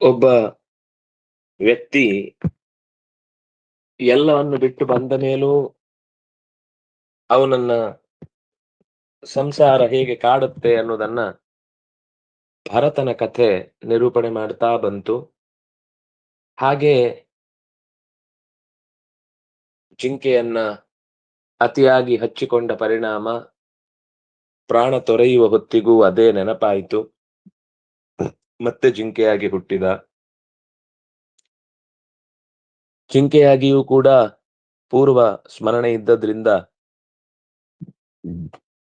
ಒಬ್ಬ ವ್ಯಕ್ತಿ ಎಲ್ಲವನ್ನು ಬಿಟ್ಟು ಬಂದ ಮೇಲೂ ಅವನನ್ನ ಸಂಸಾರ ಹೇಗೆ ಕಾಡುತ್ತೆ ಅನ್ನೋದನ್ನ ಭರತನ ಕಥೆ ನಿರೂಪಣೆ ಮಾಡ್ತಾ ಬಂತು. ಹಾಗೆ ಜಿಂಕೆಯನ್ನ ಅತಿಯಾಗಿ ಹಚ್ಚಿಕೊಂಡ ಪರಿಣಾಮ ಪ್ರಾಣ ತೊರೆಯುವ ಹೊತ್ತಿಗೂ ಅದೇ ನೆನಪಾಯಿತು. ಮತ್ತೆ ಜಿಂಕೆಯಾಗಿ ಹುಟ್ಟಿದ? ಜಿಂಕೆಯಾಗಿಯೂ ಕೂಡ ಪೂರ್ವ ಸ್ಮರಣೆ ಇದ್ದದ್ರಿಂದ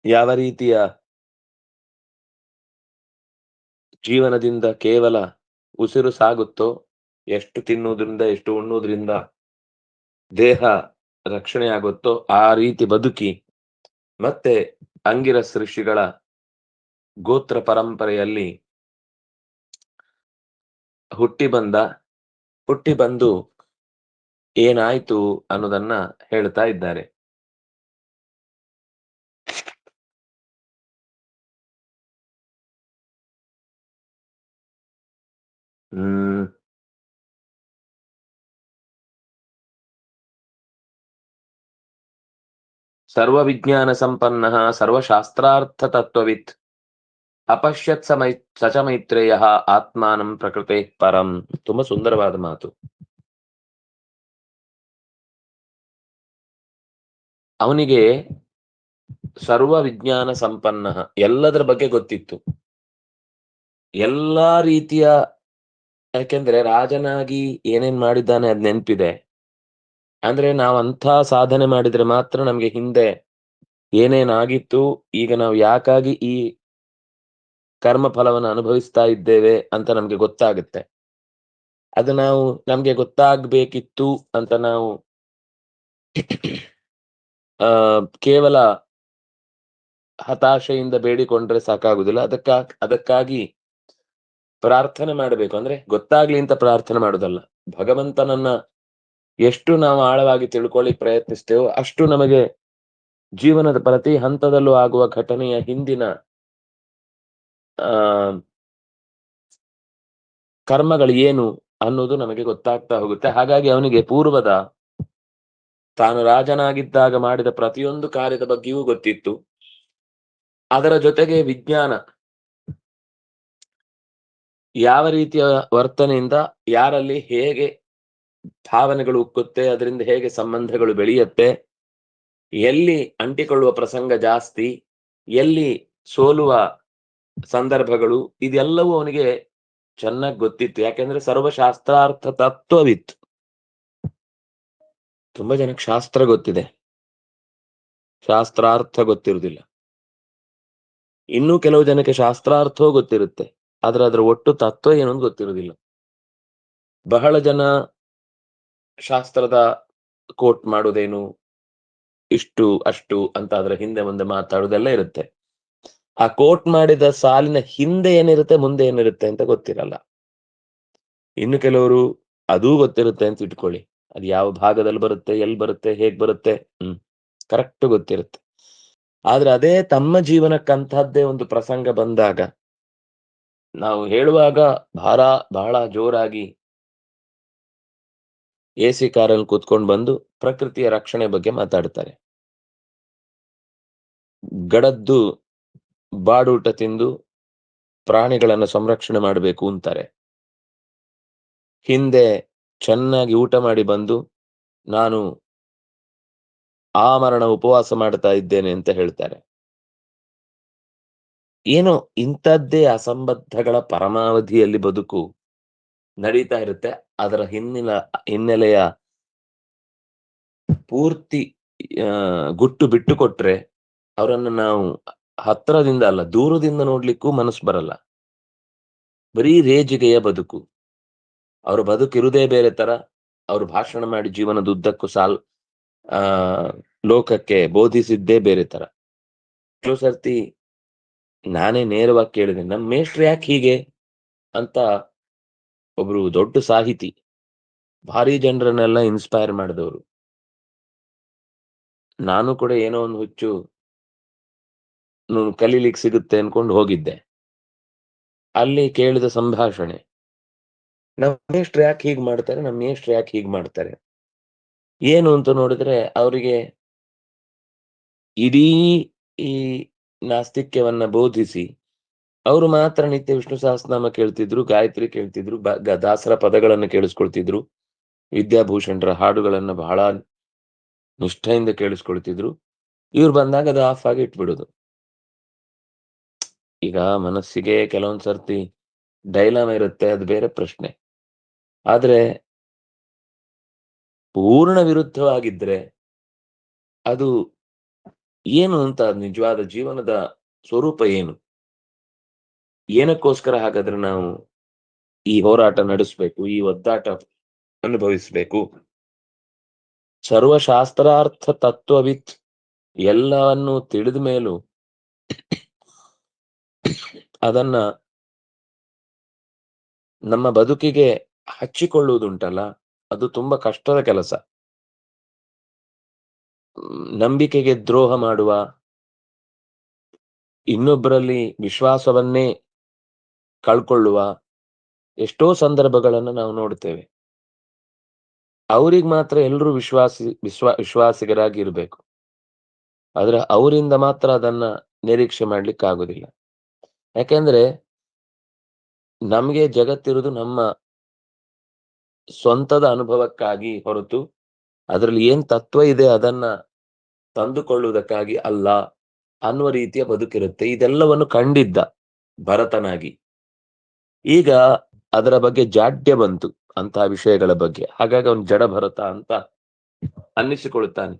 ಯಾವ ರೀತಿಯ ಜೀವನದಿಂದ ಕೇವಲ ಉಸಿರು ಸಾಗುತ್ತೋ, ಎಷ್ಟು ತಿನ್ನುವುದರಿಂದ, ಎಷ್ಟು ಉಣ್ಣುವುದರಿಂದ ದೇಹ ರಕ್ಷಣೆ ಆಗುತ್ತೋ ಆ ರೀತಿ ಬದುಕಿ ಮತ್ತೆ ಅಂಗಿರಸ್ ಋಷಿಗಳ ಗೋತ್ರ ಪರಂಪರೆಯಲ್ಲಿ ಹುಟ್ಟಿ ಬಂದ ಹುಟ್ಟಿ ಬಂದು ಏನಾಯ್ತು ಅನ್ನೋದನ್ನ ಹೇಳ್ತಾ ಇದ್ದಾರೆ. ಹ್ಮ್. ಸರ್ವ ವಿಜ್ಞಾನ ಸಂಪನ್ನ ಸರ್ವಶಾಸ್ತ್ರಾರ್ಥ ತತ್ವವಿತ್ ಅಪಶ್ಯತ್ ಸಮೈ ಸಚ ಮೈತ್ರೇಯ ಆತ್ಮಾನಂ ಪ್ರಕೃತೆ ಪರಂ ತುಂಬಾ ಸುಂದರವಾದ ಮಾತು ಅವನಿಗೆ ಸರ್ವ ವಿಜ್ಞಾನ ಸಂಪನ್ನ ಎಲ್ಲದರ ಬಗ್ಗೆ ಗೊತ್ತಿತ್ತು. ಎಲ್ಲಾ ರೀತಿಯ, ಯಾಕೆಂದ್ರೆ ರಾಜನಾಗಿ ಏನೇನ್ ಮಾಡಿದ್ದಾನೆ ಅದ್ ನೆನ್ಪಿದೆ. ಅಂದ್ರೆ ನಾವ್ ಅಂಥ ಸಾಧನೆ ಮಾಡಿದ್ರೆ ಮಾತ್ರ ನಮ್ಗೆ ಹಿಂದೆ ಏನೇನಾಗಿತ್ತು, ಈಗ ನಾವು ಯಾಕಾಗಿ ಈ ಕರ್ಮ ಫಲವನ್ನು ಅನುಭವಿಸ್ತಾ ಇದ್ದೇವೆ ಅಂತ ನಮ್ಗೆ ಗೊತ್ತಾಗುತ್ತೆ. ಅದು ನಾವು ನಮ್ಗೆ ಗೊತ್ತಾಗ್ಬೇಕಿತ್ತು ಅಂತ ನಾವು ಆ, ಕೇವಲ ಹತಾಶೆಯಿಂದ ಬೇಡಿಕೊಂಡ್ರೆ ಸಾಕಾಗುದಿಲ್ಲ ಅದಕ್ಕ, ಅದಕ್ಕಾಗಿ ಪ್ರಾರ್ಥನೆ ಮಾಡಬೇಕು. ಅಂದ್ರೆ ಗೊತ್ತಾಗ್ಲಿ ಅಂತ ಪ್ರಾರ್ಥನೆ ಮಾಡುದಲ್ಲ ಭಗವಂತನನ್ನ ಎಷ್ಟು ನಾವು ಆಳವಾಗಿ ತಿಳ್ಕೊಳ್ಳಿಕ್ ಪ್ರಯತ್ನಿಸ್ತೇವೋ ಅಷ್ಟು ನಮಗೆ ಜೀವನದ ಪ್ರತಿ ಹಂತದಲ್ಲೂ ಆಗುವ ಘಟನೆಯ ಹಿಂದಿನ ಕರ್ಮಗಳು ಏನು ಅನ್ನೋದು ನಮಗೆ ಗೊತ್ತಾಗ್ತಾ ಹೋಗುತ್ತೆ. ಹಾಗಾಗಿ ಅವನಿಗೆ ಪೂರ್ವದ ತಾನು ರಾಜನಾಗಿದ್ದಾಗ ಮಾಡಿದ ಪ್ರತಿಯೊಂದು ಕಾರ್ಯದ ಬಗ್ಗೆಯೂ ಗೊತ್ತಿತ್ತು. ಅದರ ಜೊತೆಗೆ ವಿಜ್ಞಾನ. ಯಾವ ರೀತಿಯ ವರ್ತನೆಯಿಂದ, ಯಾರಲ್ಲಿ ಹೇಗೆ ಭಾವನೆಗಳು ಉಕ್ಕುತ್ತೆ, ಅದರಿಂದ ಹೇಗೆ ಸಂಬಂಧಗಳು ಬೆಳೆಯುತ್ತೆ, ಎಲ್ಲಿ ಅಂಟಿಕೊಳ್ಳುವ ಪ್ರಸಂಗ ಜಾಸ್ತಿ, ಎಲ್ಲಿ ಸೋಲುವ ಸಂದರ್ಭಗಳು ಇದೆಲ್ಲವೂ ಅವನಿಗೆ ಚೆನ್ನಾಗಿ ಗೊತ್ತಿತ್ತು. ಯಾಕೆಂದ್ರೆ ಸರ್ವಶಾಸ್ತ್ರಾರ್ಥ ತತ್ವವಿತ್ತು. ತುಂಬಾ ಜನಕ್ಕೆ ಶಾಸ್ತ್ರ ಗೊತ್ತಿದೆ. ಶಾಸ್ತ್ರಾರ್ಥ ಗೊತ್ತಿರುವುದಿಲ್ಲ. ಇನ್ನೂ ಕೆಲವು ಜನಕ್ಕೆ ಶಾಸ್ತ್ರಾರ್ಥವೂ ಗೊತ್ತಿರುತ್ತೆ. ಆದ್ರೆ ಅದರ ಒಟ್ಟು ತತ್ವ ಏನು ಅಂತ ಗೊತ್ತಿರುವುದಿಲ್ಲ. ಬಹಳ ಜನ ಶಾಸ್ತ್ರದ ಕೋಟ್ ಮಾಡುವುದೇನು? ಇಷ್ಟು, ಅಷ್ಟು ಅಂತ ಅದರ ಹಿಂದೆ ಮುಂದೆ ಮಾತಾಡುವುದೆಲ್ಲ ಇರುತ್ತೆ. ಆ ಕೋಟ್ ಮಾಡಿದ ಸಾಲಿನ ಹಿಂದೆ ಏನಿರುತ್ತೆ, ಮುಂದೆ ಏನಿರುತ್ತೆ ಅಂತ ಗೊತ್ತಿರಲ್ಲ. ಇನ್ನು ಕೆಲವರು ಅದೂ ಗೊತ್ತಿರುತ್ತೆ ಅಂತ ಇಟ್ಕೊಳ್ಳಿ. ಅದು ಯಾವ ಭಾಗದಲ್ಲಿ ಬರುತ್ತೆ, ಎಲ್ಲಿ ಬರುತ್ತೆ, ಹೇಗ್ ಬರುತ್ತೆ, ಹ್ಮ್, ಕರೆಕ್ಟ್ ಗೊತ್ತಿರುತ್ತೆ. ಆದ್ರೆ ಅದೇ ತಮ್ಮ ಜೀವನಕ್ಕಂತಹದ್ದೇ ಒಂದು ಪ್ರಸಂಗ ಬಂದಾಗ, ನಾವು ಹೇಳುವಾಗ ಭಾರ, ಬಹಳ ಜೋರಾಗಿ ಎ ಸಿ ಕಾರಲ್ಲಿ ಕೂತ್ಕೊಂಡು ಬಂದು ಪ್ರಕೃತಿಯ ರಕ್ಷಣೆ ಬಗ್ಗೆ ಮಾತಾಡ್ತಾರೆ. ಗಡದ್ದು ಬಾಡೂಟ ತಿಂದು ಪ್ರಾಣಿಗಳನ್ನು ಸಂರಕ್ಷಣೆ ಮಾಡಬೇಕು ಅಂತಾರೆ. ಹಿಂದೆ ಚೆನ್ನಾಗಿ ಊಟ ಮಾಡಿ ಬಂದು ನಾನು ಆ ಮರಣ ಉಪವಾಸ ಮಾಡ್ತಾ ಇದ್ದೇನೆ ಅಂತ ಹೇಳ್ತಾರೆ. ಏನೋ ಇಂಥದ್ದೇ ಅಸಂಬದ್ಧಗಳ ಪರಮಾವಧಿಯಲ್ಲಿ ಬದುಕು ನಡೀತಾ ಇರುತ್ತೆ. ಅದರ ಹಿನ್ನೆಲ, ಹಿನ್ನೆಲೆಯ ಪೂರ್ತಿ ಗುಟ್ಟು ಬಿಟ್ಟು ಕೊಟ್ರೆ ಅವರನ್ನು ನಾವು ಹತ್ರದಿಂದ ಅಲ್ಲ, ದೂರದಿಂದ ನೋಡ್ಲಿಕ್ಕೂ ಮನಸ್ಸು ಬರಲ್ಲ. ಬರೀ ರೇಜಿಗೆಯ ಬದುಕು. ಅವ್ರ ಬದುಕಿರೋದೇ ಬೇರೆ ತರ. ಅವ್ರು ಭಾಷಣ ಮಾಡಿ ಜೀವನದುದ್ದಕ್ಕೂ ಸಾಲ್, ಆ, ಲೋಕಕ್ಕೆ ಬೋಧಿಸಿದ್ದೇ ಬೇರೆ ತರ. ಕೆಲವು ಸರ್ತಿ ನಾನೇ ನೇರವಾಗಿ ಕೇಳಿದೆ ನಮ್ಮ ಮೇಷ್ಟ್ರು ಯಾಕೆ ಹೀಗೆ? ಅಂತ ಒಬ್ರು ದೊಡ್ಡ ಸಾಹಿತಿ, ಭಾರಿ ಜನರನ್ನೆಲ್ಲ ಇನ್ಸ್ಪೈರ್ ಮಾಡಿದವರು. ನಾನು ಕೂಡ ಏನೋ ಒಂದು ಹುಚ್ಚು ಕಲೀಲಿಕ್ಕೆ ಸಿಗುತ್ತೆ ಅನ್ಕೊಂಡು ಹೋಗಿದ್ದೆ. ಅಲ್ಲಿ ಕೇಳಿದ ಸಂಭಾಷಣೆ. ನಮ್ಮ ಎಷ್ಟು ಯಾಕೆ ಹೀಗ್ ಮಾಡ್ತಾರೆ? ನಮ್ಮ ಎಷ್ಟು ಯಾಕೆ ಹೀಗ್ ಮಾಡ್ತಾರೆ? ಏನು ಅಂತ ನೋಡಿದ್ರೆ ಅವರಿಗೆ ಇಡೀ ಈ ನಾಸ್ತಿಕ್ಯವನ್ನ ಬೋಧಿಸಿ ಅವರು ಮಾತ್ರ ನಿತ್ಯ ವಿಷ್ಣು ಸಹಸ್ರನಾಮ ಕೇಳ್ತಿದ್ರು, ಗಾಯತ್ರಿ ಕೇಳ್ತಿದ್ರು ದಾಸರ ಪದಗಳನ್ನ ಕೇಳಿಸ್ಕೊಳ್ತಿದ್ರು, ವಿದ್ಯಾಭೂಷಣರ ಹಾಡುಗಳನ್ನ ಬಹಳ ನಿಷ್ಠೆಯಿಂದ ಕೇಳಿಸ್ಕೊಳ್ತಿದ್ರು. ಇವ್ರು ಬಂದಾಗ ಅದು ಆಫ್ ಆಗಿ ಇಟ್ಬಿಡುದು. ಈಗ ಮನಸ್ಸಿಗೆ ಕೆಲವೊಂದ್ ಸರ್ತಿ ಡೈಲಾಮ ಇರುತ್ತೆ, ಅದು ಬೇರೆ ಪ್ರಶ್ನೆ. ಆದ್ರೆ ಪೂರ್ಣ ವಿರುದ್ಧವಾಗಿದ್ರೆ ಅದು ಏನು ಅಂತ ನಿಜವಾದ ಜೀವನದ ಸ್ವರೂಪ ಏನು? ಏನಕ್ಕೋಸ್ಕರ ಹಾಗಾದ್ರೆ ನಾವು ಈ ಹೋರಾಟ ನಡೆಸಬೇಕು, ಈ ಒದ್ದಾಟ ಅನುಭವಿಸಬೇಕು? ಸರ್ವಶಾಸ್ತ್ರಾರ್ಥ ತತ್ವವಿತ್ ಎಲ್ಲವನ್ನು ತಿಳಿದ ಮೇಲೂ ಅದನ್ನ ನಮ್ಮ ಬದುಕಿಗೆ ಹಚ್ಚಿಕೊಳ್ಳುವುದುಂಟಲ್ಲ, ಅದು ತುಂಬಾ ಕಷ್ಟದ ಕೆಲಸ. ನಂಬಿಕೆಗೆ ದ್ರೋಹ ಮಾಡುವ ಇನ್ನೊಬ್ಬರಲ್ಲಿ ವಿಶ್ವಾಸವನ್ನೇ ಕಳ್ಕೊಳ್ಳುವ ಎಷ್ಟೋ ಸಂದರ್ಭಗಳನ್ನು ನಾವು ನೋಡ್ತೇವೆ. ಅವ್ರಿಗೆ ಮಾತ್ರ ಎಲ್ಲರೂ ವಿಶ್ವಾಸಿ, ವಿಶ್ವಾ ವಿಶ್ವಾಸಿಗರಾಗಿ ಇರಬೇಕು ಆದ್ರೆ ಅವರಿಂದ ಮಾತ್ರ ಅದನ್ನ ನಿರೀಕ್ಷೆ ಮಾಡ್ಲಿಕ್ಕೆ ಆಗುದಿಲ್ಲ ಯಾಕೆಂದ್ರೆ ನಮ್ಗೆ ಜಗತ್ತಿರುವುದು ನಮ್ಮ ಸ್ವಂತದ ಅನುಭವಕ್ಕಾಗಿ ಹೊರತು ಅದರಲ್ಲಿ ಏನ್ ತತ್ವ ಇದೆ ಅದನ್ನ ತಂದುಕೊಳ್ಳುವುದಕ್ಕಾಗಿ ಅಲ್ಲ ಅನ್ನುವ ರೀತಿಯ ಬದುಕಿರುತ್ತೆ. ಇದೆಲ್ಲವನ್ನು ಕಂಡಿದ್ದ ಭರತನಾಗಿ. ಈಗ ಅದರ ಬಗ್ಗೆ ಜಾಡ್ಯ ಬಂತು ಅಂತಹ ವಿಷಯಗಳ ಬಗ್ಗೆ. ಹಾಗಾಗಿ ಅವನು ಜಡ ಭರತ ಅಂತ ಅನ್ನಿಸಿಕೊಳ್ಳುತ್ತಾನೆ.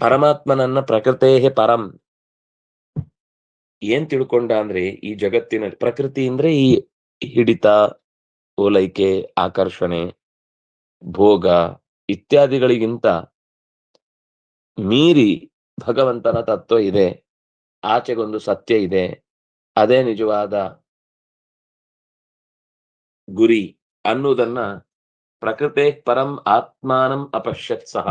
ಪರಮಾತ್ಮನನ್ನ ಪ್ರಕೃತೇ ಪರಂ ಏನ್ ತಿಳ್ಕೊಂಡ ಅಂದ್ರೆ ಈ ಜಗತ್ತಿನ ಪ್ರಕೃತಿ ಅಂದ್ರೆ ಈ ಹಿಡಿತ, ಓಲೈಕೆ, ಆಕರ್ಷಣೆ, ಭೋಗ ಇತ್ಯಾದಿಗಳಿಗಿಂತ ಮೀರಿ ಭಗವಂತನ ತತ್ವ ಇದೆ, ಆಚೆಗೊಂದು ಸತ್ಯ ಇದೆ, ಅದೇ ನಿಜವಾದ ಗುರಿ ಅನ್ನುವುದನ್ನ ಪ್ರಕೃತೆ ಪರಂ ಆತ್ಮಾನಂ ಅಪಶ್ಯತ್ ಸಹ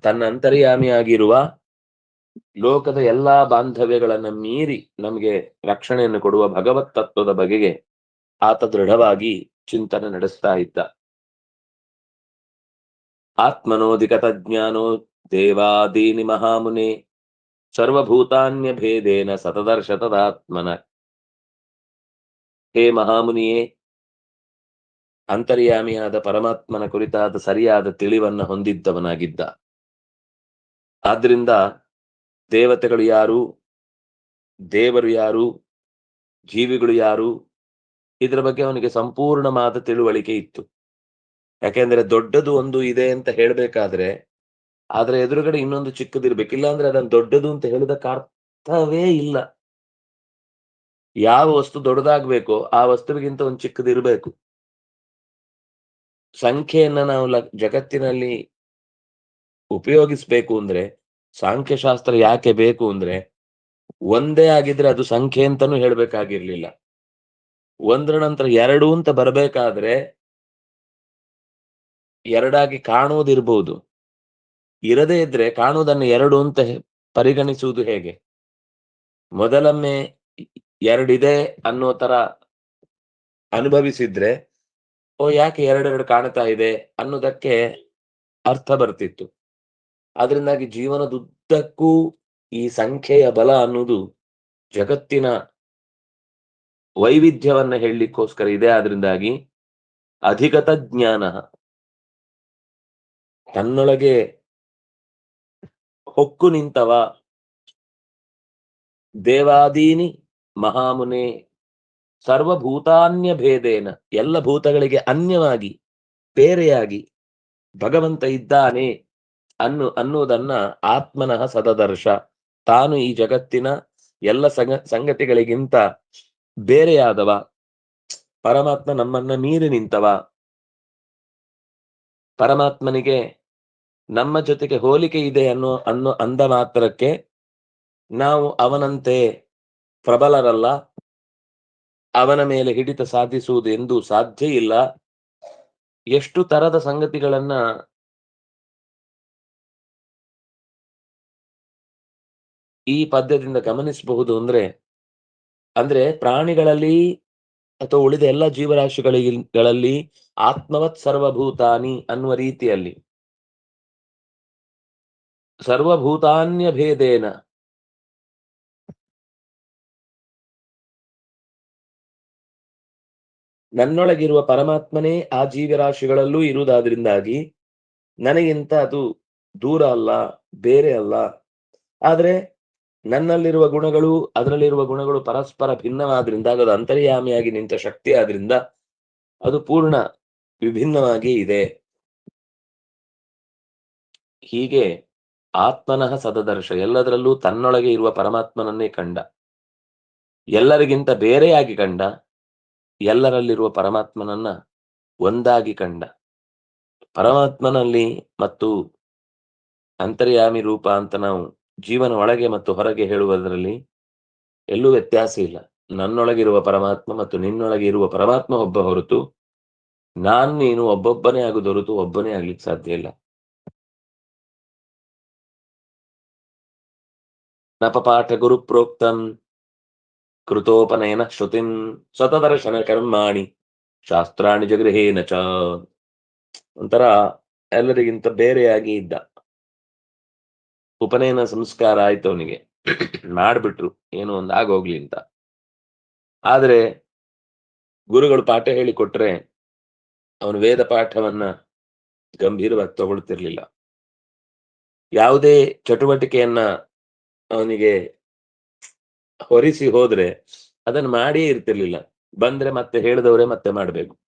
ತನ್ನ ಅಂತರ್ಯಾಮಿಯಾಗಿರುವ ಲೋಕದ ಎಲ್ಲಾ ಬಾಂಧವ್ಯಗಳನ್ನ ಮೀರಿ ನಮಗೆ ರಕ್ಷಣೆಯನ್ನು ಕೊಡುವ ಭಗವತ್ ತತ್ವದ ಬಗೆಗೆ ಆತ ದೃಢವಾಗಿ ಚಿಂತನೆ ನಡೆಸ್ತಾ ಇದ್ದ. ಆತ್ಮನೋಧಿಕತ ಜ್ಞಾನೋ ದೇವಾದೀನಿ ಮಹಾಮುನೆ ಸರ್ವಭೂತಾನ್ಯ ಭೇದೇನ ಸತದರ್ಶತದಾತ್ಮನ. ಹೇ ಮಹಾಮುನಿಯೇ, ಅಂತರ್ಯಾಮಿಯಾದ ಪರಮಾತ್ಮನ ಕುರಿತಾದ ಸರಿಯಾದ ತಿಳಿವನ್ನ ಹೊಂದಿದ್ದವನಾಗಿದ್ದ. ಆದ್ರಿಂದ ದೇವತೆಗಳು ಯಾರು? ದೇವರು ಯಾರು? ಜೀವಿಗಳು ಯಾರು? ಇದರ ಬಗ್ಗೆ ಅವನಿಗೆ ಸಂಪೂರ್ಣವಾದ ತಿಳುವಳಿಕೆ ಇತ್ತು. ಯಾಕೆಂದ್ರೆ ದೊಡ್ಡದು ಒಂದು ಇದೆ ಅಂತ ಹೇಳ್ಬೇಕಾದ್ರೆ, ಆದ್ರೆ ಎದುರುಗಡೆ ಇನ್ನೊಂದು ಚಿಕ್ಕದಿರ್ಬೇಕು ಇಲ್ಲಾಂದ್ರೆ ಅದನ್ನ ದೊಡ್ಡದು ಅಂತ ಹೇಳಿದಕ್ಕೆ ಅರ್ಥವೇ ಇಲ್ಲ. ಯಾವ ವಸ್ತು ದೊಡ್ಡದಾಗ್ಬೇಕೋ ಆ ವಸ್ತುವಿಗಿಂತ ಒಂದು ಚಿಕ್ಕದಿರ್ಬೇಕು ಸಂಖ್ಯೆಯನ್ನ ನಾವು ಜಗತ್ತಿನಲ್ಲಿ ಉಪಯೋಗಿಸ್ಬೇಕು ಅಂದ್ರೆ ಸಾಂಖ್ಯಶಾಸ್ತ್ರ ಯಾಕೆ ಬೇಕು ಅಂದ್ರೆ ಒಂದೇ ಆಗಿದ್ರೆ ಅದು ಸಂಖ್ಯೆ ಅಂತಾನು ಹೇಳ್ಬೇಕಾಗಿರ್ಲಿಲ್ಲ. ಒಂದರ ನಂತರ ಎರಡು ಅಂತ ಬರಬೇಕಾದ್ರೆ ಎರಡಾಗಿ ಕಾಣುವುದಿರ್ಬೋದು. ಇರದೇ ಇದ್ರೆ ಕಾಣುವುದನ್ನು ಎರಡು ಅಂತ ಪರಿಗಣಿಸುವುದು ಹೇಗೆ? ಮೊದಲೊಮ್ಮೆ ಎರಡಿದೆ ಅನ್ನೋ ತರ ಅನುಭವಿಸಿದ್ರೆ, ಓ, ಯಾಕೆ ಎರಡೆರಡು ಕಾಣ್ತಾ ಇದೆ ಅನ್ನೋದಕ್ಕೆ ಅರ್ಥ ಬರ್ತಿತ್ತು. ಅದರಿಂದಾಗಿ ಜೀವನದುದ್ದಕ್ಕೂ ಈ ಸಂಖ್ಯೆಯ ಬಲ ಅನ್ನೋದು ಜಗತ್ತಿನ ವೈವಿಧ್ಯವನ್ನ ಹೇಳಲಿಕ್ಕೋಸ್ಕರ ಇದೆ. ಆದ್ರಿಂದಾಗಿ ಅಧಿಗತ ಜ್ಞಾನ ತನ್ನೊಳಗೆ ಹೊಕ್ಕು ನಿಂತವ ದೇವಾದೀನಿ ಮಹಾಮುನೆ ಸರ್ವಭೂತಾನ್ಯ ಭೇದೇನ ಎಲ್ಲ ಭೂತಗಳಿಗೆ ಅನ್ಯವಾಗಿ, ಬೇರೆಯಾಗಿ ಭಗವಂತ ಇದ್ದಾನೆ ಅನ್ನು, ಅನ್ನುವುದನ್ನ ಆತ್ಮನಃ ಸದದರ್ಶ. ತಾನು ಈ ಜಗತ್ತಿನ ಎಲ್ಲ ಸಂಗ, ಸಂಗತಿಗಳಿಗಿಂತ ಬೇರೆಯಾದವ. ಪರಮಾತ್ಮ ನಮ್ಮನ್ನ ಮೀರಿ ನಿಂತವ. ಪರಮಾತ್ಮನಿಗೆ ನಮ್ಮ ಜೊತೆಗೆ ಹೋಲಿಕೆ ಇದೆ ಅನ್ನೋ ಅನ್ನೋ ಅಂದ ಮಾತ್ರಕ್ಕೆ ನಾವು ಅವನಂತೆ ಪ್ರಬಲರಲ್ಲ. ಅವನ ಮೇಲೆ ಹಿಡಿತ ಸಾಧಿಸುವುದು ಎಂದು ಸಾಧ್ಯ ಇಲ್ಲ. ಎಷ್ಟು ತರದ ಸಂಗತಿಗಳನ್ನ ಈ ಪದ್ಯದಿಂದ ಗಮನಿಸಬಹುದು ಅಂದ್ರೆ ಅಂದ್ರೆ ಪ್ರಾಣಿಗಳಲ್ಲಿ ಅಥವಾ ಉಳಿದ ಎಲ್ಲ ಜೀವರಾಶಿಗಳಲ್ಲಿ ಆತ್ಮವತ್ ಸರ್ವಭೂತಾನಿ ಅನ್ನುವ ರೀತಿಯಲ್ಲಿ. ಸರ್ವಭೂತಾನ್ಯ ಭೇದೇನ. ನನ್ನೊಳಗಿರುವ ಪರಮಾತ್ಮನೇ ಆ ಜೀವರಾಶಿಗಳಲ್ಲೂ ಇರುವುದಾದ್ರಿಂದಾಗಿ ನನಗಿಂತ ಅದು ದೂರ ಅಲ್ಲ, ಬೇರೆ ಅಲ್ಲ. ಆದ್ರೆ ನನ್ನಲ್ಲಿರುವ ಗುಣಗಳು, ಅದರಲ್ಲಿರುವ ಗುಣಗಳು ಪರಸ್ಪರ ಭಿನ್ನವಾದ್ರಿಂದ, ಅದು ಅಂತರ್ಯಾಮಿಯಾಗಿ ನಿಂತ ಶಕ್ತಿ ಆದ್ರಿಂದ ಅದು ಪೂರ್ಣ ವಿಭಿನ್ನವಾಗಿ ಇದೆ. ಹೀಗೆ ಆತ್ಮನಃ ಸದದರ್ಶ, ಎಲ್ಲದರಲ್ಲೂ ತನ್ನೊಳಗೆ ಇರುವ ಪರಮಾತ್ಮನನ್ನೇ ಕಂಡ. ಎಲ್ಲರಿಗಿಂತ ಬೇರೆಯಾಗಿ ಕಂಡ, ಎಲ್ಲರಲ್ಲಿರುವ ಪರಮಾತ್ಮನನ್ನ ಒಂದಾಗಿ ಕಂಡ. ಪರಮಾತ್ಮನಲ್ಲಿ ಮತ್ತು ಅಂತರ್ಯಾಮಿ ರೂಪ ಅಂತ ನಾವು ಜೀವನ ಒಳಗೆ ಮತ್ತು ಹೊರಗೆ ಹೇಳುವುದರಲ್ಲಿ ಎಲ್ಲೂ ವ್ಯತ್ಯಾಸ ಇಲ್ಲ. ನನ್ನೊಳಗಿರುವ ಪರಮಾತ್ಮ ಮತ್ತು ನಿನ್ನೊಳಗೆ ಇರುವ ಪರಮಾತ್ಮ ಒಬ್ಬ ಹೊರತು ನಾನ್ ನೀನು ಒಬ್ಬೊಬ್ಬನೇ ಆಗುದು ಹೊರತು ಒಬ್ಬನೇ ಆಗ್ಲಿಕ್ಕೆ ಸಾಧ್ಯ ಇಲ್ಲ. ನಪಪಾಠ ಗುರು ಪ್ರೋಕ್ತಂ ಕೃತೋಪನಯನ ಶ್ರುತಿಂ ಸ್ವತದರ್ಶನ ಕರ್ಮಾಣಿ ಶಾಸ್ತ್ರಾಣಿ ಜಗೃಹೇನ ಚ. ಒಂಥರ ಎಲ್ಲರಿಗಿಂತ ಬೇರೆಯಾಗಿ ಇದ್ದ. ಉಪನಯನ ಸಂಸ್ಕಾರ ಆಯ್ತು ಅವನಿಗೆ. ಮಾಡ್ಬಿಟ್ರು. ಏನೋ ಒಂದು ಆಗೋಗ್ಲಿ ಅಂತ. ಆದ್ರೆ ಗುರುಗಳು ಪಾಠ ಹೇಳಿಕೊಟ್ರೆ ಅವನು ವೇದ ಪಾಠವನ್ನ ಗಂಭೀರವಾಗಿ ತಗೊಳ್ತಿರ್ಲಿಲ್ಲ. ಯಾವುದೇ ಚಟುವಟಿಕೆಯನ್ನ ಅವನಿಗೆ ಹೊರಿಸಿ ಹೋದ್ರೆ ಅದನ್ನ ಮಾಡಿಯೇ ಇರ್ತಿರ್ಲಿಲ್ಲ. ಬಂದ್ರೆ ಮತ್ತೆ ಹೇಳಿದವರೇ ಮತ್ತೆ ಮಾಡ್ಬೇಕು.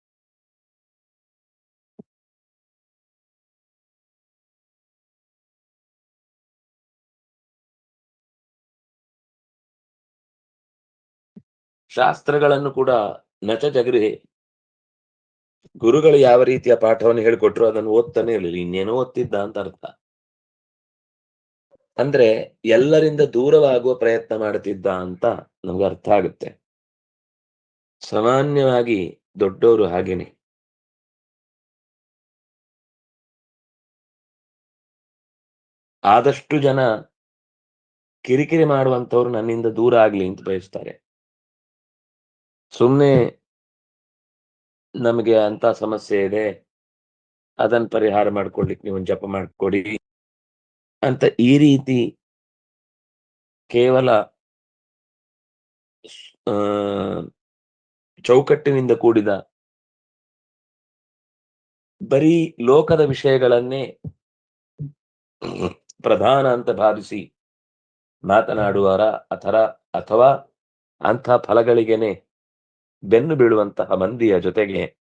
ಶಾಸ್ತ್ರಗಳನ್ನು ಕೂಡ ನಚ ಜಗ್ರಿ ಗುರುಗಳು ಯಾವ ರೀತಿಯ ಪಾಠವನ್ನು ಹೇಳಿಕೊಟ್ರು ಅದನ್ನು ಓದ್ತಾನೆ ಇರಲಿಲ್ಲ. ಇನ್ನೇನೋ ಓದ್ತಿದ್ದ ಅಂತ ಅರ್ಥ. ಅಂದ್ರೆ ಎಲ್ಲರಿಂದ ದೂರವಾಗುವ ಪ್ರಯತ್ನ ಮಾಡುತ್ತಿದ್ದ ಅಂತ ನಮ್ಗೆ ಅರ್ಥ ಆಗುತ್ತೆ. ಸಾಮಾನ್ಯವಾಗಿ ದೊಡ್ಡವರು ಹಾಗೇನೆ. ಆದಷ್ಟು ಜನ ಕಿರಿಕಿರಿ ಮಾಡುವಂಥವ್ರು ನನ್ನಿಂದ ದೂರ ಆಗ್ಲಿ ಅಂತ ಬಯಸ್ತಾರೆ. ಸುಮ್ನೆ ನಮಗೆ ಅಂತ ಸಮಸ್ಯೆ ಇದೆ ಅದನ್ನ ಪರಿಹಾರ ಮಾಡ್ಕೊಡ್ಲಿಕ್ಕೆ ನೀವು ಜಪ ಮಾಡ್ಕೊಡಿ ಅಂತ ಈ ರೀತಿ ಕೇವಲ ಚೌಕಟ್ಟಿನಿಂದ ಕೂಡಿದ ಬರೀ ಲೋಕದ ವಿಷಯಗಳನ್ನೇ ಪ್ರಧಾನ ಅಂತ ಭಾವಿಸಿ ಮಾತನಾಡುವರ, ಅಥರ, ಅಥವಾ ಅಂಥ ಫಲಗಳಿಗೆನೆ ಬೆನ್ನು ಬೀಳುವಂತಹ ಮಂದಿಯ ಜೊತೆಗೆ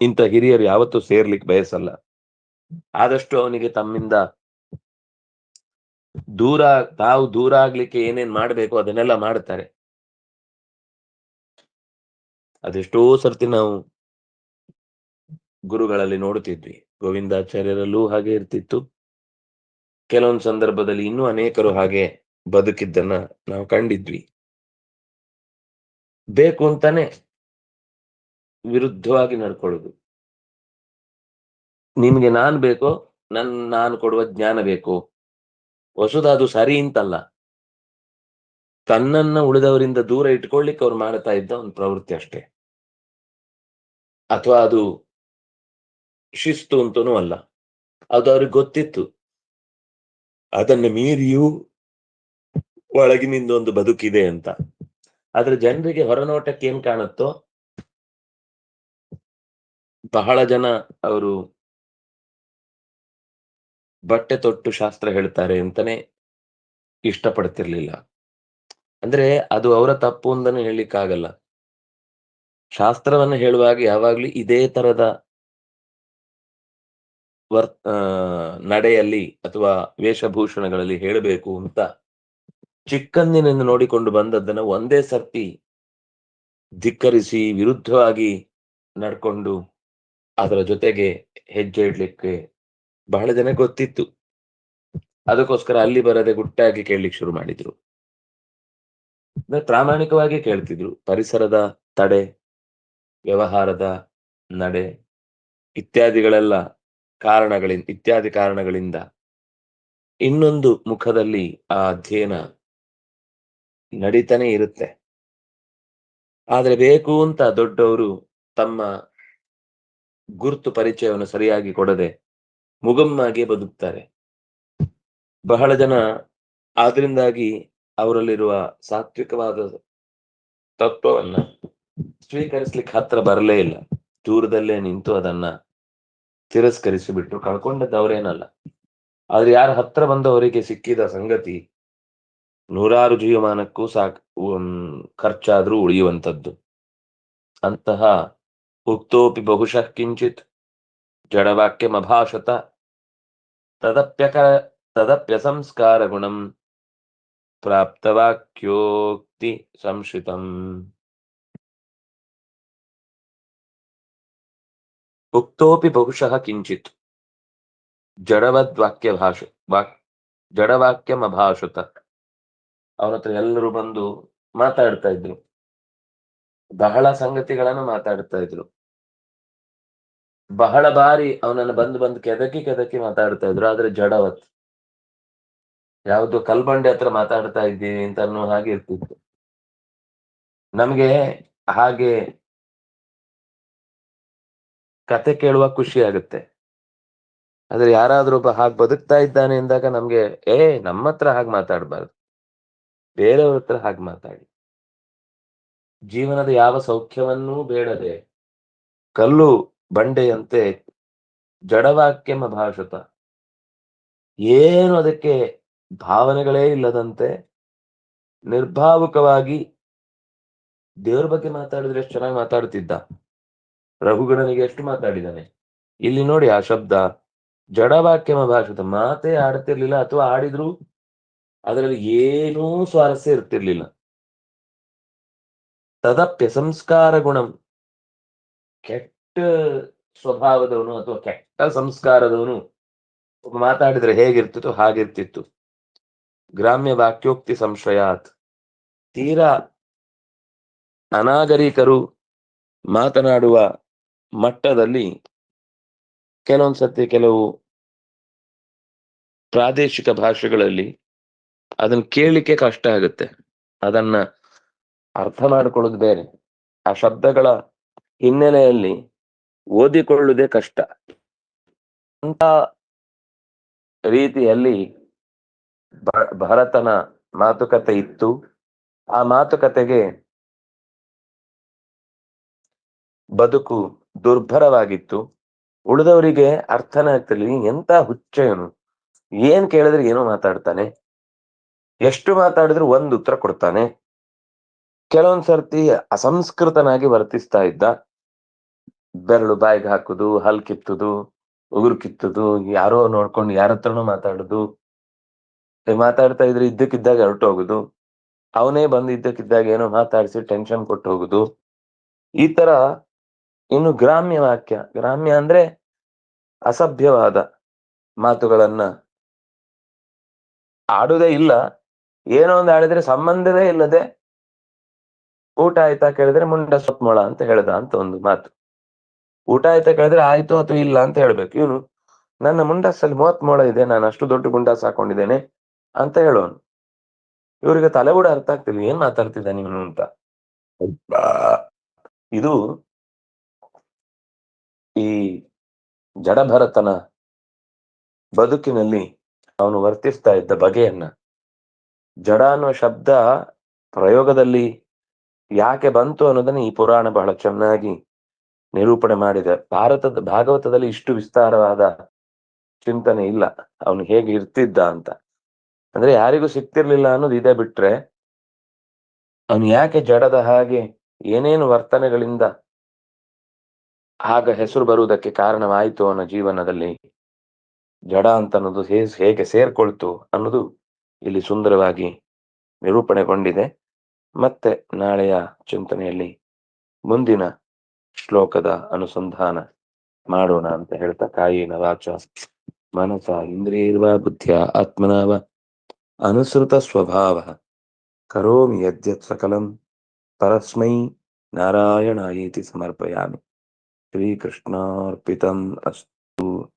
ಇಂಥ ಹಿರಿಯರು ಯಾವತ್ತೂ ಸೇರ್ಲಿಕ್ಕೆ ಬಯಸಲ್ಲ. ಆದಷ್ಟು ಅವನಿಗೆ ತಮ್ಮಿಂದ ದೂರ, ತಾವು ದೂರ ಆಗ್ಲಿಕ್ಕೆ ಏನೇನ್ ಮಾಡ್ಬೇಕು ಅದನ್ನೆಲ್ಲ ಮಾಡ್ತಾರೆ. ಅದೆಷ್ಟೋ ಸರ್ತಿ ನಾವು ಗುರುಗಳಲ್ಲಿ ನೋಡುತ್ತಿದ್ವಿ. ಗೋವಿಂದಾಚಾರ್ಯರಲ್ಲೂ ಹಾಗೆ ಇರ್ತಿತ್ತು. ಕೆಲವೊಂದು ಸಂದರ್ಭದಲ್ಲಿ ಇನ್ನೂ ಅನೇಕರು ಹಾಗೆ ಬದುಕಿದ್ದನ್ನ ನಾವು ಕಂಡಿದ್ವಿ. ಬೇಕು ಅಂತಾನೆ ವಿರುದ್ಧವಾಗಿ ನಡ್ಕೊಳ್ಳೋದು. ನಿಮ್ಗೆ ನಾನ್ ಬೇಕೋ, ನನ್, ನಾನು ಕೊಡುವ ಜ್ಞಾನ ಬೇಕು? ಹೊಸದ ಅದು ಸರಿ ಅಂತಲ್ಲ. ತನ್ನನ್ನ ಉಳಿದವರಿಂದ ದೂರ ಇಟ್ಕೊಳ್ಳಿಕ್ಕೆ ಅವ್ರು ಮಾಡ್ತಾ ಇದ್ದ ಒಂದು ಪ್ರವೃತ್ತಿ ಅಷ್ಟೇ. ಅಥವಾ ಅದು ಶಿಸ್ತು ಅಂತನೂ ಅಲ್ಲ. ಅದು ಅವ್ರಿಗೆ ಗೊತ್ತಿತ್ತು. ಅದನ್ನ ಮೀರಿಯೂ ಒಳಗಿನಿಂದ ಒಂದು ಬದುಕಿದೆ ಅಂತ. ಆದ್ರೆ ಜನರಿಗೆ ಹೊರನೋಟಕ್ಕೆ ಏನ್ ಕಾಣುತ್ತೋ? ಬಹಳ ಜನ ಅವರು ಬಟ್ಟೆ ತೊಟ್ಟು ಶಾಸ್ತ್ರ ಹೇಳ್ತಾರೆ ಅಂತಾನೆ ಇಷ್ಟಪಡ್ತಿರ್ಲಿಲ್ಲ. ಅಂದ್ರೆ ಅದು ಅವರ ತಪ್ಪು ಅಂತಾನೆ ಹೇಳಲಿಕ್ಕಾಗಲ್ಲ. ಶಾಸ್ತ್ರವನ್ನ ಹೇಳುವಾಗ ಯಾವಾಗ್ಲೂ ಇದೇ ತರದ ವರ್ ನಡೆಯಲ್ಲಿ ಅಥವಾ ವೇಷಭೂಷಣಗಳಲ್ಲಿ ಹೇಳಬೇಕು ಅಂತ ಚಿಕ್ಕಂದಿನಿಂದ ನೋಡಿಕೊಂಡು ಬಂದದ್ದನ್ನು ಒಂದೇ ಸರ್ತಿ ಧಿಕ್ಕರಿಸಿ, ವಿರುದ್ಧವಾಗಿ ನಡ್ಕೊಂಡು ಅದರ ಜೊತೆಗೆ ಹೆಜ್ಜೆ ಇಡ್ಲಿಕ್ಕೆ ಬಹಳ ಜನ ಗೊತ್ತಿತ್ತು. ಅದಕ್ಕೋಸ್ಕರ ಅಲ್ಲಿ ಬರದೆ ಗುಟ್ಟಾಗಿ ಕೇಳಲಿಕ್ಕೆ ಶುರು ಮಾಡಿದ್ರು. ಪ್ರಾಮಾಣಿಕವಾಗಿ ಕೇಳ್ತಿದ್ರು. ಪರಿಸರದ ತಡೆ, ವ್ಯವಹಾರದ ನಡೆ ಇತ್ಯಾದಿಗಳೆಲ್ಲ ಕಾರಣಗಳಿಂದ, ಇತ್ಯಾದಿ ಕಾರಣಗಳಿಂದ ಇನ್ನೊಂದು ಮುಖದಲ್ಲಿ ಆ ಅಧ್ಯಯನ ನಡೀತಾನೆ ಇರುತ್ತೆ. ಆದ್ರೆ ಬೇಕು ಅಂತ ದೊಡ್ಡವರು ತಮ್ಮ ಗುರುತು ಪರಿಚಯವನ್ನು ಸರಿಯಾಗಿ ಕೊಡದೆ ಮುಗಮ್ಮಾಗಿ ಬದುಕ್ತಾರೆ. ಬಹಳ ಜನ ಆದ್ರಿಂದಾಗಿ ಅವರಲ್ಲಿರುವ ಸಾತ್ವಿಕವಾದ ತತ್ವವನ್ನ ಸ್ವೀಕರಿಸ್ಲಿಕ್ಕೆ ಹತ್ರ ಬರಲೇ ಇಲ್ಲ. ದೂರದಲ್ಲೇ ನಿಂತು ಅದನ್ನ ತಿರಸ್ಕರಿಸಿ ಬಿಟ್ಟು ಕಳ್ಕೊಂಡದ್ದು ಅವರೇನಲ್ಲ. ಆದ್ರೆ ಯಾರ ಹತ್ರ ಬಂದವರಿಗೆ ಸಿಕ್ಕಿದ ಸಂಗತಿ ನೂರಾರು ಜೀವಮಾನಕ್ಕೂ ಸಾಕ್ ಖರ್ಚಾದ್ರೂ ಉಳಿಯುವಂಥದ್ದು ಅಂತಹ ಉಕ್ತೋಪಿ ಬಹುಶಃ ಕಿಂಚಿತ್ ಜಡವಾಕ್ಯಮಭಾಷತ ತದಪ್ಯಕ ತದಪ್ಯ ಸಂಸ್ಕಾರ ಗುಣಂ ಪ್ರಾಪ್ತವಾಕ್ಯೋಕ್ತಿ ಸಂಶ್ರಿತಂ ಉಕ್ತೋಪಿ ಬಹುಶಃ ಕಿಂಚಿತ್ ಜಡವದ್ವಾಕ್ಯ ಭಾಷ ವಾಕ್ ಜಡವಾಕ್ಯಮಭಾಷತ ಅವನ ಹತ್ರ ಎಲ್ಲರೂ ಬಂದು ಮಾತಾಡ್ತಾ ಇದ್ರು. ಬಹಳ ಸಂಗತಿಗಳನ್ನು ಮಾತಾಡ್ತಾ ಇದ್ರು. ಬಹಳ ಬಾರಿ ಅವನನ್ನು ಬಂದು ಬಂದು ಕೆದಕಿ ಕೆದಕಿ ಮಾತಾಡ್ತಾ ಇದ್ರು, ಆದ್ರೆ ಜಡವತ್. ಯಾವುದು ಕಲ್ಬಂಡೆ ಹತ್ರ ಮಾತಾಡ್ತಾ ಇದ್ದೀವಿ ಅಂತ ಅನ್ನೋ ಹಾಗೆ ಇರ್ತಿತ್ತು. ನಮ್ಗೆ ಹಾಗೆ ಕತೆ ಕೇಳುವ ಖುಷಿ ಆಗುತ್ತೆ. ಆದ್ರೆ ಯಾರಾದ್ರೂ ಒಬ್ಬ ಹಾಗೆ ಬದುಕ್ತಾ ಇದ್ದಾನೆ ಎಂದಾಗ ನಮ್ಗೆ, ಏ ನಮ್ಮ ಹತ್ರ ಹಾಗೆ ಮಾತಾಡ್ಬಾರ್ದು. ಬೇರೆಯವ್ರ ಹತ್ರ ಹಾಗೆ ಮಾತಾಡಿ. ಜೀವನದ ಯಾವ ಸೌಖ್ಯವನ್ನೂ ಬೇಡದೆ ಕಲ್ಲು ಬಂಡೆಯಂತೆ ಜಡವಾಕ್ಯಮ ಭಾಷತ. ಏನು ಅದಕ್ಕೆ ಭಾವನೆಗಳೇ ಇಲ್ಲದಂತೆ ನಿರ್ಭಾವುಕವಾಗಿ ದೇವ್ರ ಬಗ್ಗೆ ಮಾತಾಡಿದ್ರೆ ಎಷ್ಟು ಚೆನ್ನಾಗಿ ಮಾತಾಡ್ತಿದ್ದ. ರಘುಗಣನಿಗೆ ಎಷ್ಟು ಮಾತಾಡಿದಾನೆ. ಇಲ್ಲಿ ನೋಡಿ ಆ ಶಬ್ದ. ಜಡವಾಕ್ಯಮ ಭಾಷತ. ಮಾತೇ ಆಡ್ತಿರ್ಲಿಲ್ಲ ಅಥವಾ ಆಡಿದ್ರು ಅದರಲ್ಲಿ ಏನೂ ಸ್ವಾರಸ್ಯ ಇರ್ತಿರ್ಲಿಲ್ಲ. ತದಪ್ಯ ಸಂಸ್ಕಾರ ಗುಣಂ. ಕೆಟ್ಟ ಸ್ವಭಾವದವನು ಅಥವಾ ಕೆಟ್ಟ ಸಂಸ್ಕಾರದವನು ಮಾತಾಡಿದ್ರೆ ಹೇಗಿರ್ತಿತ್ತು, ಹಾಗಿರ್ತಿತ್ತು. ಗ್ರಾಮ್ಯ ವಾಕ್ಯೋಕ್ತಿ ಸಂಶಯಾತ್. ತೀರಾ ಅನಾಗರಿಕರು ಮಾತನಾಡುವ ಮಟ್ಟದಲ್ಲಿ ಕೆಲವೊಂದ್ಸತಿ ಕೆಲವು ಪ್ರಾದೇಶಿಕ ಭಾಷೆಗಳಲ್ಲಿ ಅದನ್ನ ಕೇಳಲಿಕ್ಕೆ ಕಷ್ಟ ಆಗುತ್ತೆ. ಅದನ್ನ ಅರ್ಥ ಮಾಡಿಕೊಳ್ಳೋದು ಬೇರೆ. ಆ ಶಬ್ದಗಳ ಹಿನ್ನೆಲೆಯಲ್ಲಿ ಓದಿಕೊಳ್ಳುವುದೇ ಕಷ್ಟ. ಅಂತ ರೀತಿಯಲ್ಲಿ ಭರತನ ಮಾತುಕತೆ ಇತ್ತು. ಆ ಮಾತುಕತೆಗೆ ಬದುಕು ದುರ್ಭರವಾಗಿತ್ತು. ಉಳಿದವರಿಗೆ ಅರ್ಥನೇ ಆಗ್ತಿರ್ಲಿ ಎಂತ ಹುಚ್ಚೆಯನು ಏನ್ ಕೇಳಿದ್ರೆ ಏನೋ ಮಾತಾಡ್ತಾನೆ. ಎಷ್ಟು ಮಾತಾಡಿದ್ರು ಒಂದು ಉತ್ತರ ಕೊಡ್ತಾನೆ. ಕೆಲವೊಂದ್ ಸರ್ತಿ ಅಸಂಸ್ಕೃತನಾಗಿ ವರ್ತಿಸ್ತಾ ಇದ್ದ. ಬೆರಳು ಬಾಯಿಗೆ ಹಾಕುದು, ಹಲ್ ಕಿತ್ತುದು, ಉಗುರು ಕಿತ್ತುದು, ಯಾರೋ ನೋಡ್ಕೊಂಡು ಯಾರ ಹತ್ರನೂ ಮಾತಾಡುದು. ಮಾತಾಡ್ತಾ ಇದ್ರೆ ಇದ್ದಕ್ಕಿದ್ದಾಗ ಹೊರಟು ಹೋಗುದು ಅವನೇ ಬಂದು ಇದ್ದಕ್ಕಿದ್ದಾಗ ಏನೋ ಮಾತಾಡಿಸಿ ಟೆನ್ಷನ್ ಕೊಟ್ಟು ಹೋಗುದು. ಈ ತರ ಇನ್ನು ಗ್ರಾಮ್ಯ ವಾಕ್ಯ. ಗ್ರಾಮ್ಯ ಅಂದ್ರೆ ಅಸಭ್ಯವಾದ ಮಾತುಗಳನ್ನ ಆಡುದೇ ಇಲ್ಲ. ಏನೋ ಒಂದು ಹೇಳಿದ್ರೆ ಸಂಬಂಧವೇ ಇಲ್ಲದೆ ಊಟ ಆಯ್ತಾ ಕೇಳಿದ್ರೆ ಮುಂಡ ಮೊಳ ಅಂತ ಹೇಳ್ದ ಅಂತ ಒಂದು ಮಾತು. ಊಟ ಆಯ್ತಾ ಕೇಳಿದ್ರೆ ಆಯ್ತು ಅಥವಾ ಇಲ್ಲ ಅಂತ ಹೇಳ್ಬೇಕು. ಇವನು, ನನ್ನ ಮುಂಡಾಸಲ್ಲಿ ಮೂವತ್ ಮೊಳ ಇದೆ, ನಾನು ಅಷ್ಟು ದೊಡ್ಡ ಗುಂಡಾಸ್ ಹಾಕೊಂಡಿದ್ದೇನೆ ಅಂತ ಹೇಳೋನು. ಇವರಿಗೆ ತಲೆ ಕೂಡ ಅರ್ಥ ಆಗ್ತಿಲ್ಲ, ಏನ್ ಮಾತಾಡ್ತಿದ್ದಾನೆ ಇವನು ಅಂತ. ಇದು ಈ ಜಡಭರತನ ಬದುಕಿನಲ್ಲಿ ಅವನು ವರ್ತಿಸ್ತಾ ಇದ್ದ ಬಗೆಯನ್ನ ಜಡ ಅನ್ನೋ ಶಬ್ದ ಪ್ರಯೋಗದಲ್ಲಿ ಯಾಕೆ ಬಂತು ಅನ್ನೋದನ್ನ ಈ ಪುರಾಣ ಬಹಳ ಚೆನ್ನಾಗಿ ನಿರೂಪಣೆ ಮಾಡಿದೆ. ಭಾರತದ ಭಾಗವತದಲ್ಲಿ ಇಷ್ಟು ವಿಸ್ತಾರವಾದ ಚಿಂತನೆ ಇಲ್ಲ. ಅವನು ಹೇಗೆ ಇರ್ತಿದ್ದ ಅಂತ. ಅಂದ್ರೆ ಯಾರಿಗೂ ಸಿಕ್ತಿರ್ಲಿಲ್ಲ ಅನ್ನೋದು ಇದೇ ಬಿಟ್ರೆ ಅವನು ಯಾಕೆ ಜಡದ ಹಾಗೆ ಏನೇನು ವರ್ತನೆಗಳಿಂದ ಆಗ ಹೆಸರು ಬರುವುದಕ್ಕೆ ಕಾರಣವಾಯಿತು ಅನ್ನೋ ಜೀವನದಲ್ಲಿ? ಜಡ ಅಂತ ಅನ್ನೋದು ಹೇಗೆ ಸೇರ್ಕೊಳ್ತು ಅನ್ನೋದು ಇಲ್ಲಿ ಸುಂದರವಾಗಿ ನಿರೂಪಣೆಗೊಂಡಿದೆ. ಮತ್ತೆ ನಾಳೆಯ ಚಿಂತನೆಯಲ್ಲಿ ಮುಂದಿನ ಶ್ಲೋಕದ ಅನುಸಂಧಾನ ಮಾಡೋಣ ಅಂತ ಹೇಳ್ತಾ ಕಾಯಿನ ವಾಚ ಮನಸ, ಇಂದ್ರಿಯರ್ವ, ಬುದ್ಧಿಯ, ಆತ್ಮನಾವ, ಅನುಸೃತ ಸ್ವಭಾವ, ಕರೋಮಿ ಯದ್ಯತ್ ಸಕಲಂ ಪರಸ್ಮೈ ನಾರಾಯಣಾಯೇತಿ ಸಮರ್ಪಯಾಮಿ. ಶ್ರೀಕೃಷ್ಣಾರ್ಪಿತಂ ಅಸ್ತು.